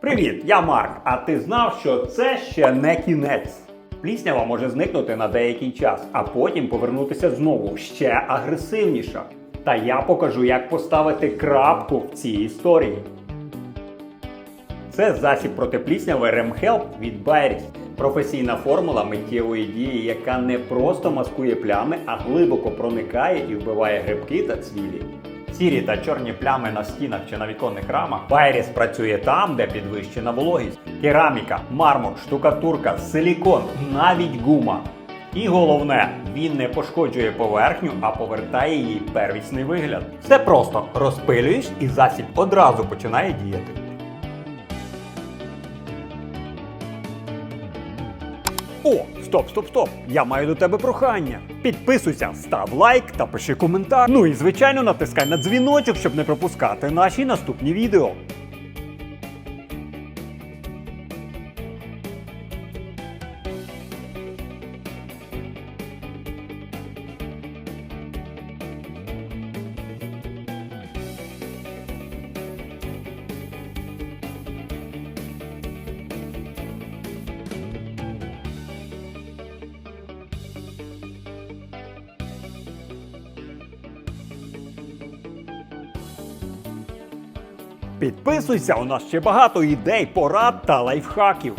Привіт, я Марк. А ти знав, що це ще не кінець? Пліснява може зникнути на деякий час, а потім повернутися знову ще агресивніша. Та я покажу, як поставити крапку в цій історії. Це засіб проти плісняви RemHelp від Bayeris. Професійна формула миттєвої дії, яка не просто маскує плями, а глибоко проникає і вбиває грибки та цвілі. Сірі та чорні плями на стінах чи на віконних рамах. Байріс працює там, де підвищена вологість. Кераміка, мармур, штукатурка, силікон, навіть гума. І головне, він не пошкоджує поверхню, а повертає її первісний вигляд. Все просто розпилюєш і засіб одразу починає діяти. О, стоп, стоп, стоп! Я маю до тебе прохання. Підписуйся, став лайк та пиши коментар. Ну і звичайно натискай на дзвіночок, щоб не пропускати наші наступні відео. Підписуйся, у нас ще багато ідей, порад та лайфхаків.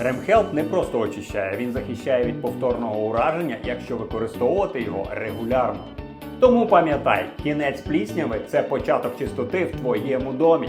RemHelp не просто очищає, він захищає від повторного ураження, якщо використовувати його регулярно. Тому пам'ятай, кінець плісняви це початок чистоти в твоєму домі.